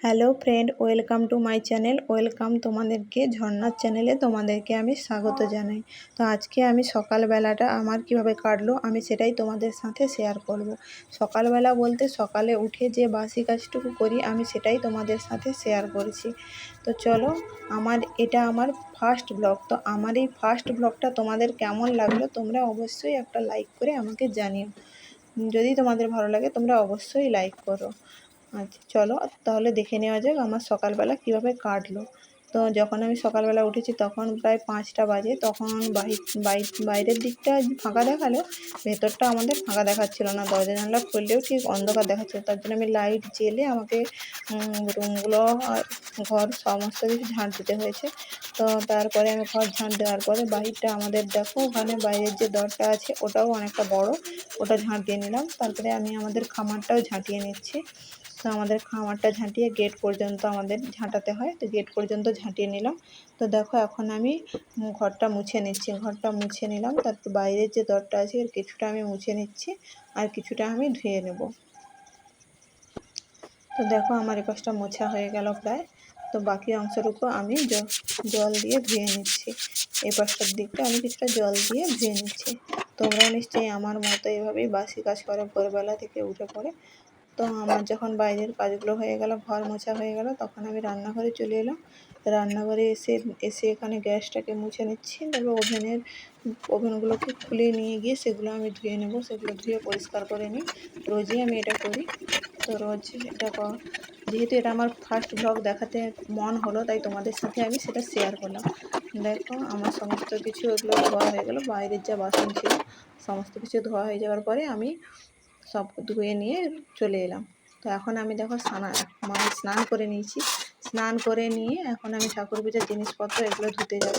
Hello friend, welcome to my channel. Welcome তোমাদেরকে ঝর্নার চ্যানেলে তোমাদেরকে আমি স্বাগত জানাই। তো আজকে আমি সকালবেলাটা আমার কীভাবে কাটলো আমি সেটাই তোমাদের সাথে শেয়ার করব। সকালবেলা বলতে সকালে উঠে যে বাসি কাজটুকু করি আমি সেটাই তোমাদের সাথে শেয়ার করছি। তো চলো, আমার এটা আমার ফার্স্ট ব্লগ। তো আমার এই ফার্স্ট ব্লগটা তোমাদের কেমন লাগল তোমরা অবশ্যই একটা লাইক করে আমাকে জানিও। যদি তোমাদের ভালো লাগে তোমরা অবশ্যই লাইক করো। আচ্ছা চলো তাহলে দেখে নেওয়া যাক আমার সকালবেলা কীভাবে কাটলো। তো যখন আমি সকালবেলা উঠেছি তখন প্রায় পাঁচটা বাজে, তখন বাইরের দিকটা ফাঁকা দেখালেও ভেতরটা আমাদের ফাঁকা দেখাচ্ছিল না, দরজা জানলা খুললেও ঠিক অন্ধকার দেখাচ্ছিলো, তার জন্য আমি লাইট জেলে আমাকে রুমগুলো আর ঘর সমস্ত কিছু ঝাঁট দিতে হয়েছে। তো তারপরে আমি ঘর ঝাঁট দেওয়ার পরে বাহিরটা আমাদের দেখো, ওখানে বাইরের যে দরটা আছে ওটাও অনেকটা বড়, ওটা ঝাঁট দিয়ে নিলাম, তারপরে আমি আমাদের খামারটাও ঝাঁটিয়ে নিচ্ছি। তো আমাদের খামারটা ঝাঁটিয়ে গেট পর্যন্ত আমাদের ঝাঁটাতে হয়। তো গেট পর্যন্ত ঝাঁটিয়ে নিলাম। তো দেখো এখন আমি ঘরটা মুছে নিচ্ছি। ঘরটা মুছে নিলাম। তারপর বাইরের যে দরটা আছে কিছুটা আমি মুছে নিচ্ছি আর কিছুটা আমি ধুয়ে নেব। তো দেখো আমার এ পাশটা মোছা হয়ে গেল প্রায়। তো বাকি অংশটুকু আমি জল দিয়ে ধুয়ে নিচ্ছি। এই পাশটার দিকটা আমি কিছুটা জল দিয়ে ধুয়ে নিচ্ছি। তোমরা নিশ্চয়ই আমার মতো এভাবেই বাসি কাজ করো। ভোরবেলা থেকে উঠে পড়ে। তো আমার যখন বাইরের কাজগুলো হয়ে গেল, ঘর মোছা হয়ে গেল, তখন আমি রান্নাঘরে চলে এলাম। রান্নাঘরে এসে এসে এখানে গ্যাসটাকে মুছে নিচ্ছি। তারপর ওভেনের, ওভেনগুলোকে খুলে নিয়ে গিয়ে সেগুলো আমি ধুয়ে নেব। সেগুলো ধুয়ে পরিষ্কার করে নিই। রোজই আমি এটা করি। তো রোজ এটা যেহেতু এটা আমার ফার্স্ট ব্লগ দেখাতে মন হলো, তাই তোমাদের সাথে আমি সেটা শেয়ার করলাম। দেখো, আমার সমস্ত কিছু ওগুলো ধোয়া হয়ে গেলো। বাইরের যা বাসন ছিল, সমস্ত কিছু ধোয়া হয়ে যাওয়ার পরে আমি সব ধুয়ে নিয়ে চলে এলাম। তো এখন আমি দেখো স্নান মানে স্নান করে নিয়েছি। স্নান করে নিয়ে এখন আমি ঠাকুর পূজার জিনিসপত্র এগুলো ধুতে যাব।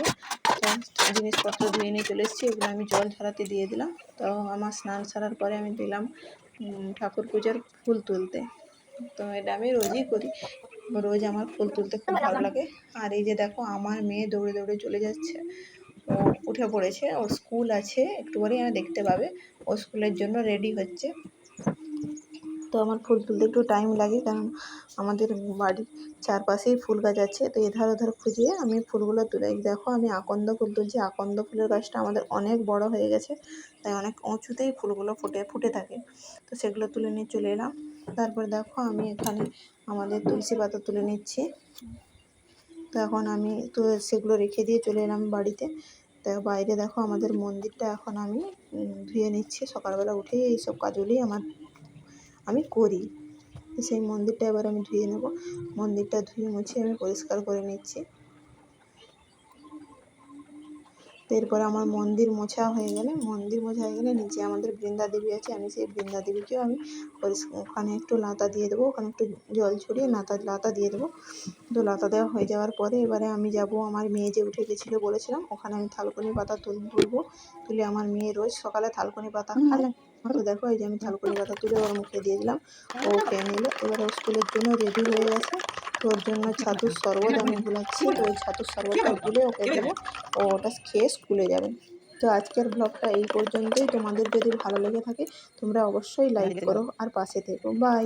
জিনিসপত্র ধুয়ে নিয়ে চলে এসেছি, এগুলো আমি জল ঝরাতে দিয়ে দিলাম। তো আমার স্নান সারার পরে আমি দিলাম ঠাকুর পূজার ফুল তুলতে। তো এটা আমি রোজই করি। রোজ আমার ফুল তুলতে খুব ভালো লাগে। আর এই যে দেখো, আমার মেয়ে দৌড়ে দৌড়ে চলে যাচ্ছে। ও উঠে পড়েছে, ওর স্কুল আছে, একটু পরেই আমি দেখতে পাবে। ও স্কুলের জন্য রেডি হচ্ছে। তো আমার ফুল তুলতে একটু টাইম লাগে কারণ আমাদের বাড়ির চারপাশেই ফুল গাছ আছে। তো এধার ওধার খুঁজে আমি ফুলগুলো তুলে দেখো আমি আকন্দ ফুল তুলছি। আকন্দ ফুলের গাছটা আমাদের অনেক বড় হয়ে গেছে, তাই অনেক উঁচুতেই ফুলগুলো ফুটে ফুটে থাকে। তো সেগুলো তুলে নিয়ে চলে এলাম। তারপর দেখো আমি এখানে আমাদের তুলসী পাতা তুলে নিচ্ছি। তো এখন আমি তো সেগুলো রেখে দিয়ে চলে এলাম বাড়িতে। তা বাইরে দেখো আমাদের মন্দিরটা এখন আমি ধুয়ে নিচ্ছি। সকালবেলা উঠেই এইসব কাজগুলি আমার আমি করি। সেই মন্দিরটা এবার আমি ধুয়ে নেব। মন্দিরটা ধুয়ে মুছে আমি পরিষ্কার করে নিচ্ছি। এরপরে আমার মন্দির মোছা হয়ে গেলে, মন্দির মোছা হয়ে গেলে নিচে আমাদের বৃন্দা দেবী আছে, আমি সেই বৃন্দা দেবীকেও আমি ওখানে একটু লাতা দিয়ে দেবো, ওখানে একটু জল ছড়িয়ে লাতা লাতা দিয়ে দেবো। তো লাতা দেওয়া হয়ে যাওয়ার পরে এবারে আমি যাব, আমার মেয়ে যে উঠে গেছিল বলেছিলাম, ওখানে আমি থালকুনি পাতা তুল, তুলবো। তুলে আমার মেয়ে রোজ সকালে থালকুনি পাতা খালে তো দেখো এই যে আমি ঝাল করে পাতা তুলে ওর মুখে দিয়ে দিলাম ও খেয়ে নিল। এবার ও স্কুলের জন্য রেডি হয়ে গেছে। তো ওর জন্য ছাতুর শরবত আমি গুলাচ্ছি তো ওই ছাতুর শরবতটা গুলে ওকে দেবো। ও ওটা খেয়ে স্কুলে যাবে। তো আজকের ব্লগটা এই পর্যন্তই। তোমাদের যদি ভালো লেগে থাকে তোমরা অবশ্যই লাইক করো আর পাশে থেকো। বাই